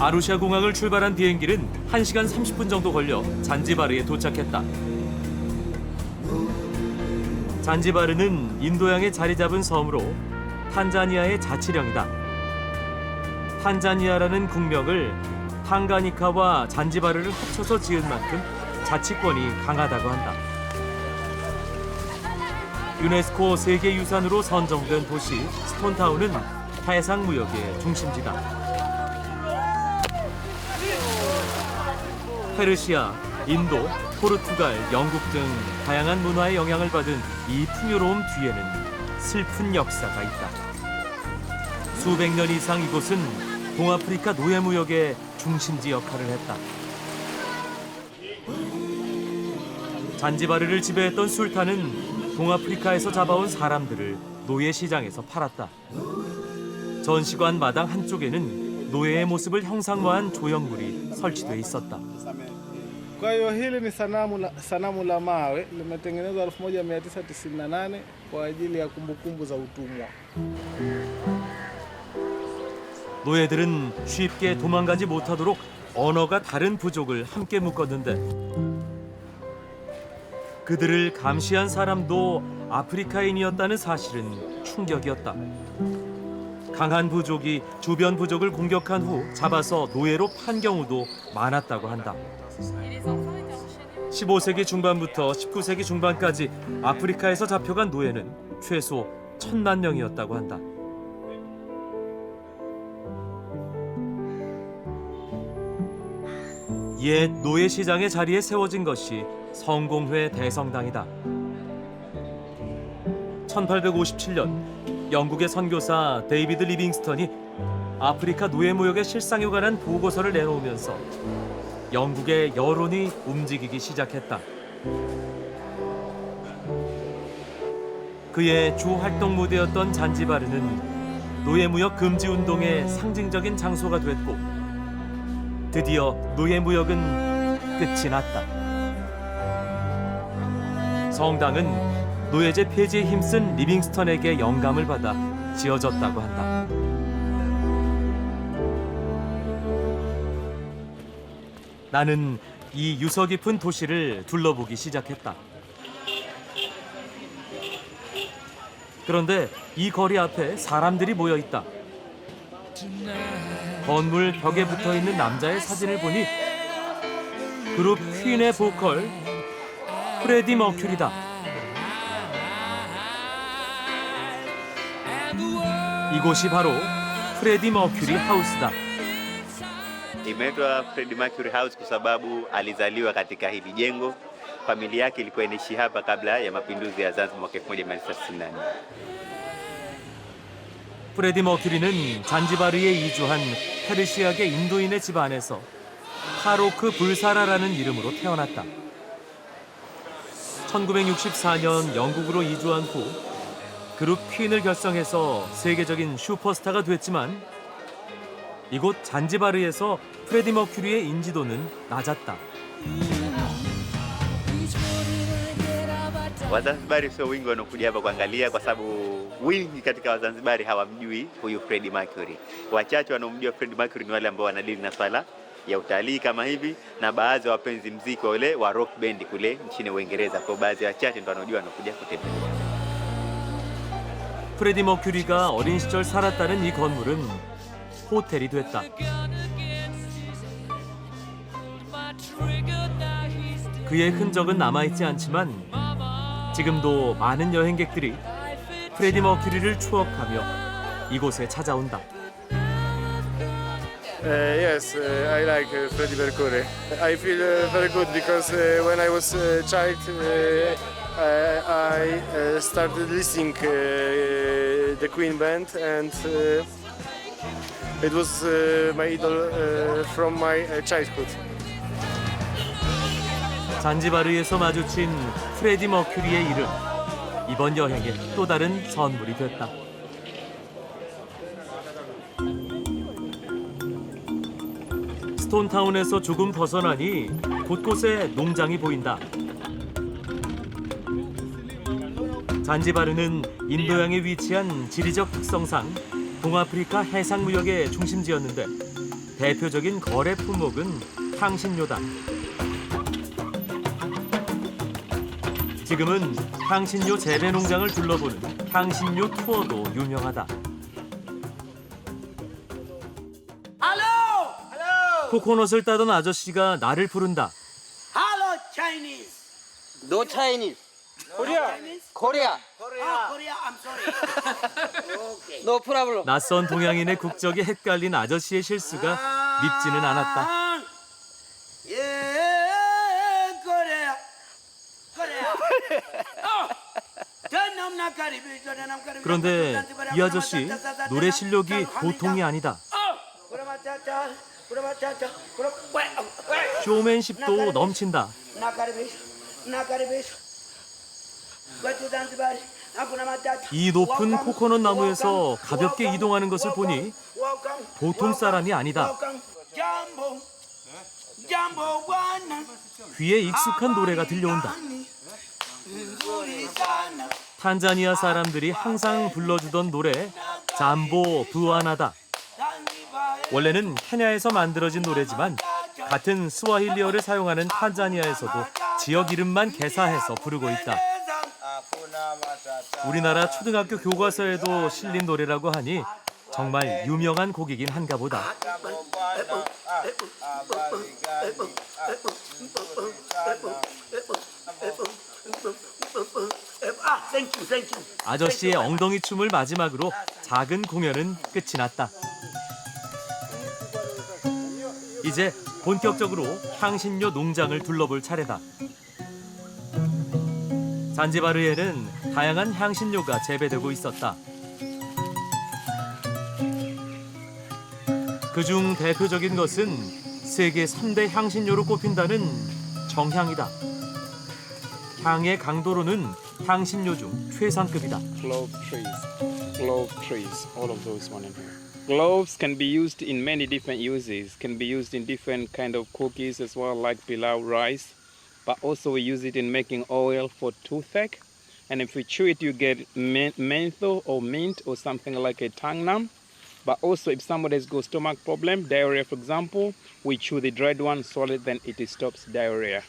아루샤 공항을 출발한 비행기는 1시간 30분 정도 걸려 잔지바르에 도착했다. 잔지바르는 인도양에 자리 잡은 섬으로 탄자니아의 자치령이다. 탄자니아라는 국명을 탕가니카와 잔지바르를 합쳐서 지은 만큼 자치권이 강하다고 한다. 유네스코 세계유산으로 선정된 도시 스톤타운은 해상 무역의 중심지다. 페르시아, 인도, 포르투갈, 영국 등 다양한 문화의 영향을 받은 이 풍요로움 뒤에는 슬픈 역사가 있다. 수백 년 이상 이곳은 동아프리카 노예무역의 중심지 역할을 했다. 잔지바르를 지배했던 술탄은 동아프리카에서 잡아온 사람들을 노예 시장에서 팔았다. 전시관 마당 한쪽에는 노예의 모습을 형상화한 조형물이 설치돼 있었다. Kwa hiyo hili ni sanamu la, sanamu la mawe limetengenezwa 1998 kwa ajili ya kumbukumbu za utumwa. 노예들은 쉽게 도망가지 못하도록 언어가 다른 부족을 함께 묶었는데 그들을 감시한 사람도 아프리카인이었다는 사실은 충격이었다. 강한 부족이 주변 부족을 공격한 후 잡아서 노예로 판 경우도 많았다고 한다. 15세기 중반부터 19세기 중반까지 아프리카에서 잡혀간 노예는 최소 천만 명이었다고 한다. 옛 노예 시장의 자리에 세워진 것이 성공회 대성당이다. 1857년 영국의 선교사 데이비드 리빙스턴이 아프리카 노예 무역의 실상에 관한 보고서를 내놓으면서 영국의 여론이 움직이기 시작했다. 그의 주 활동 무대였던 잔지바르는 노예 무역 금지 운동의 상징적인 장소가 됐고 드디어 노예 무역은 끝이 났다. 성당은 노예제 폐지에 힘쓴 리빙스턴에게 영감을 받아 지어졌다고 한다. 나는 이 유서 깊은 도시를 둘러보기 시작했다. 그런데 이 거리 앞에 사람들이 모여 있다. 건물 벽에 붙어 있는 남자의 사진을 보니 그룹 퀸의 보컬 프레디 머큐리다. 이곳이 바로 프레디 머큐리 하우스다. Imeitwa Freddie Mercury House kwa sababu alizaliwa katika hili jengo. Familia yake ilikuwa inaishi hapa kabla ya mapinduzi ya Zanzibar mwaka 1964. 프레디 머큐리는 잔지바르에 이주한 페르시아계 인도인의 집안에서 파로크 불사라라는 이름으로 태어났다. 1964년 영국으로 이주한 후 그룹 퀸을 결성해서 세계적인 슈퍼스타가 됐지만 이곳 잔지바르에서 프레디 머큐리의 인지도는 낮았다. Wazanzibari sio wingi wanaokuja hapa kuangalia, kwa sababu wingi katika Wazanzibari hawamjui huyu Freddie Mercury. Wachache wanaomjua Freddie Mercury ni wale ambao wanadili na swala ya utalii kama hivi, na baadhi ya wapenzi mziki wale wa rock band kule nchini Uingereza. Kwa baadhi ya wachache ndo wanaojua wanakuja kutembelea. 프레디 머큐리가 어린 시절 살았다는 이 건물은 호텔이 됐다. 그의 흔적은 남아있지 않지만 지금도 많은 여행객들이 프레디 머큐리를 추억하며 이곳에 찾아온다. Uh, yes, uh, I like uh, Freddie Mercury. I feel uh, very good because uh, when I was a child, uh, I uh, started listening uh, the Queen band, and uh, it was uh, my idol uh, from my uh, childhood. 잔지바르에서 마주친 프레디 머큐리의 이름. 이번 여행의 또 다른 선물이 됐다. 스톤타운에서 조금 벗어나니 곳곳에 농장이 보인다. 잔지바르는 인도양에 위치한 지리적 특성상 동아프리카 해상무역의 중심지였는데 대표적인 거래 품목은 향신료다. 지금은 향신료 재배 농장을 둘러보는 향신료 투어도 유명하다. Hello! Hello! 코코넛을 따던 아저씨가 나를 부른다. Hello, Chinese. No Chinese. Korea. Ah, Korea, I'm sorry. okay. No problem. 낯선 동양인의 국적이 헷갈린 아저씨의 실수가 밉지는 않았다. Ah, Yeah, Korea. Korea. oh. 전남 나카리비, 전남 나카리비. 그런데 이 아저씨 노래 실력이 보통이 아니다. 어! 구라마차차, 구라마차차, 구라- 왜, 왜? 쇼맨십도 넘친다. 나카리비, 나카리비. 웨투 잔 이 높은 코코넛 나무에서 가볍게 이동하는 것을 보니 보통 사람이 아니다. 귀에 익숙한 노래가 들려온다. 탄자니아 사람들이 항상 불러주던 노래 잠보 부아나다. 원래는 케냐에서 만들어진 노래지만 같은 스와힐리어를 사용하는 탄자니아에서도 지역 이름만 개사해서 부르고 있다. 우리나라 초등학교 교과서에도 실린 노래라고 하니 정말 유명한 곡이긴 한가 보다. 아. 아저씨의 엉덩이 춤을 마지막으로 작은 공연은 끝이 났다. 이제 본격적으로 향신료 농장을 둘러볼 차례다. 잔지바르에는 다양한 향신료가 재배되고 있었다. 그중 대표적인 것은 세계 3대 향신료로 꼽힌다는 정향이다. 향의 강도로는 향신료 중 최상급이다. clove trees, clove trees, all of those one in here. Cloves can be used in many different uses. Can be used in different kind of cookies as well, like pilau rice. But also we use it in making oil for toothache. And if we chew it, you get men- menthol or mint or something like a tongue numb. But also, if somebody has got stomach problem, diarrhea, for example, we chew the dried one, it, then it stops diarrhea.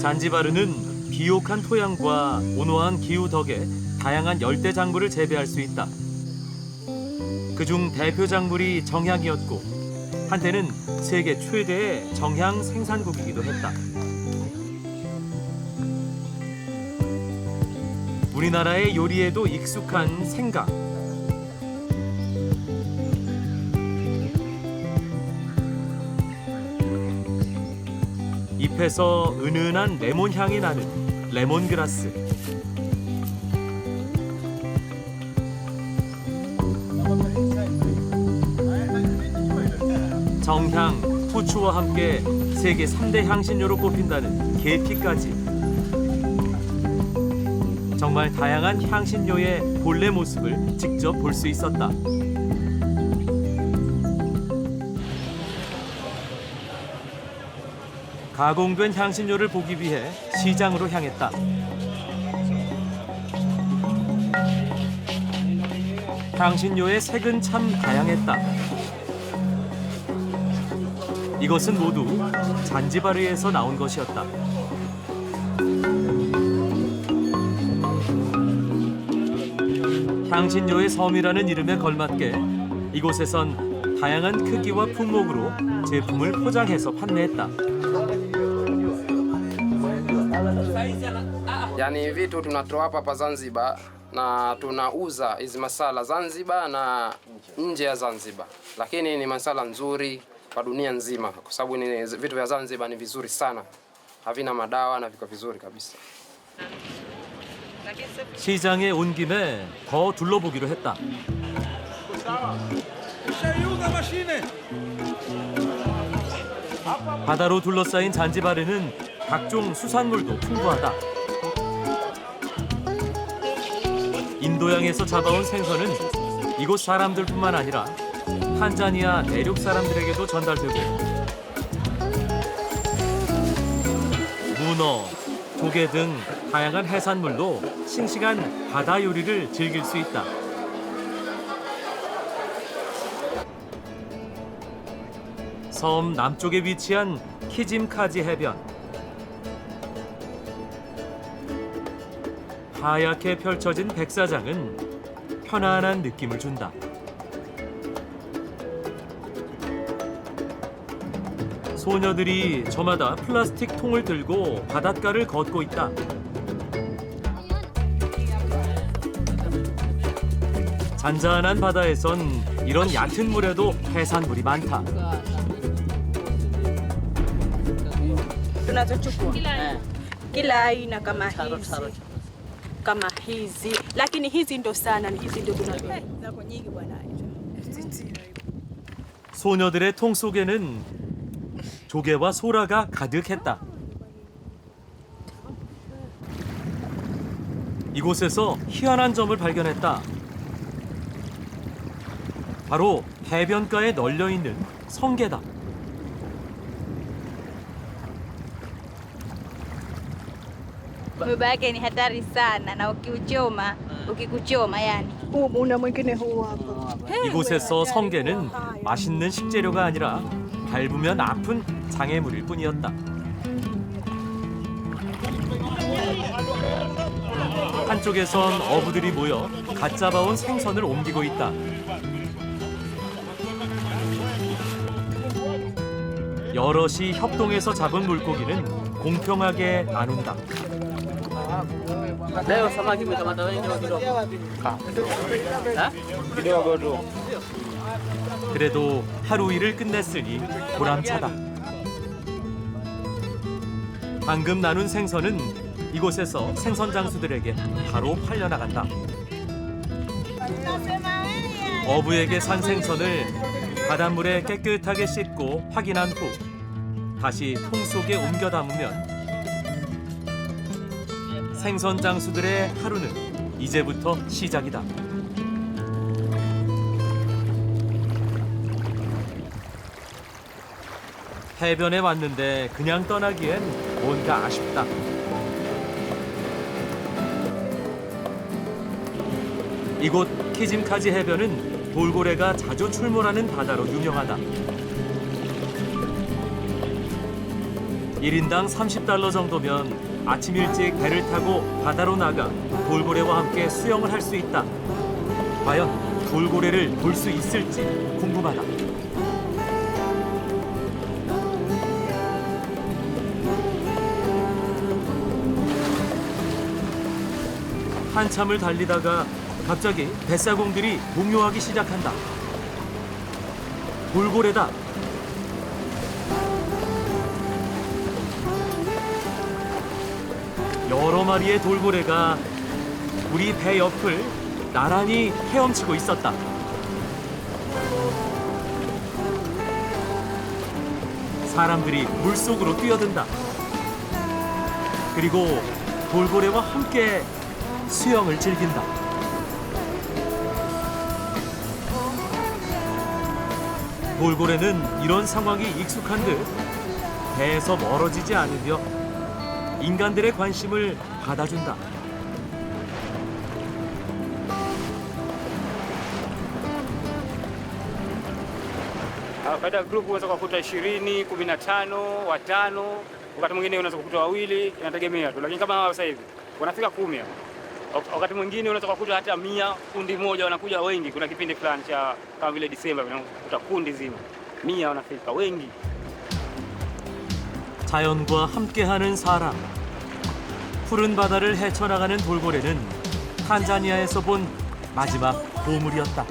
잔지바르는 비옥한 토양과 온화한 기후 덕에 다양한 열대 작물을 재배할 수 있다. 그중 대표 작물이 정향이었고 한때는 세계 최대의 정향 생산국이기도 했다. 우리나라의 요리에도 익숙한 생강. 잎에서 은은한 레몬 향이 나는 레몬그라스. 정향, 후추와 함께 세계 3대 향신료로 꼽힌다는 계피까지. 정말 다양한 향신료의 본래 모습을 직접 볼 수 있었다. 가공된 향신료를 보기 위해 시장으로 향했다. 향신료의 색은 참 다양했다. 이것은 모두 잔지바르에서 나온 것이었다. 향신료의 섬이라는 이름에 걸맞게 이곳에선 다양한 크기와 품목으로 제품을 포장해서 판매했다. Yaani vitu tunatoa hapa hapa Zanzibar na tunauza hizi masala Zanzibar na nje ya Zanzibar, lakini ni masala nzuri kwa dunia nzima, kwa sababu ni vitu vya Zanzibar ni vizuri sana, havina madawa na viko vizuri kabisa. 시장에 온 김에 더 둘러보기로 했다. 바다로 둘러싸인 잔지바르는 각종 수산물도 풍부하다. 인도양에서 잡아온 생선은 이곳 사람들뿐만 아니라 탄자니아 내륙 사람들에게도 전달되고 문어, 조개 등 다양한 해산물로 싱싱한 바다 요리를 즐길 수 있다. 섬 남쪽에 위치한 키짐카지 해변. 하얗게 펼쳐진 백사장은 편안한 느낌을 준다. 소녀들이 저마다 플라스틱 통을 들고 바닷가를 걷고 있다. 잔잔한 바다에선 이런 얕은 물에도 해산물이 많다. tunazochukua kila aina kama hizi kama hizi, lakini hizi ndo sana, ni hizi ndo tuna zako nyingi bwana. 소녀들의 통 속에는 조개와 소라가 가득했다. 이곳에서 희한한 점을 발견했다. 바로 해변가에 널려 있는 성게다. Baba yake ni hatari sana na ukiuchoma, ukikuchoma yani. Una mwingine huu hapa. 이곳에서 성게는 맛있는 식재료가 아니라 밟으면 아픈 장애물일 뿐이었다. 한쪽에선 어부들이 모여 갓 잡아온 생선을 옮기고 있다. 여럿이 협동해서 잡은 물고기는 공평하게 나눈다. 그래도 하루 일을 끝냈으니 보람차다. 방금 나눈 생선은 이곳에서 생선 장수들에게 바로 팔려나간다. 어부에게 산 생선을 바닷물에 깨끗하게 씻고 확인한 후 다시 통 속에 옮겨 담으면 생선 장수들의 하루는 이제부터 시작이다. 해변에 왔는데 그냥 떠나기엔 뭔가 아쉽다. 이곳 키짐카지 해변은 돌고래가 자주 출몰하는 바다로 유명하다. 1인당 30달러 정도면 아침 일찍 배를 타고 바다로 나가 돌고래와 함께 수영을 할 수 있다. 과연 돌고래를 볼 수 있을지 궁금하다. 한참을 달리다가 갑자기 뱃사공들이 동요하기 시작한다. 돌고래다. 여러 마리의 돌고래가 우리 배 옆을 나란히 헤엄치고 있었다. 사람들이 물속으로 뛰어든다. 그리고 돌고래와 함께 수영을 즐긴다. 돌고래는 이런 상황이 익숙한 듯 배에서 멀어지지 않으며 인간들의 관심을 받아준다. Ah. Wak- wakati mwingine unaweza kukuta hata mia, kundi moja wanakuja wengi. Kuna kipindi fulani cha kama vile Disemba unakuta kundi zima mia wanafika wengi. 자연과 함께하는 사람. 푸른 바다를 헤쳐나가는 돌고래는 탄자니아에서 본 마지막 보물이었다.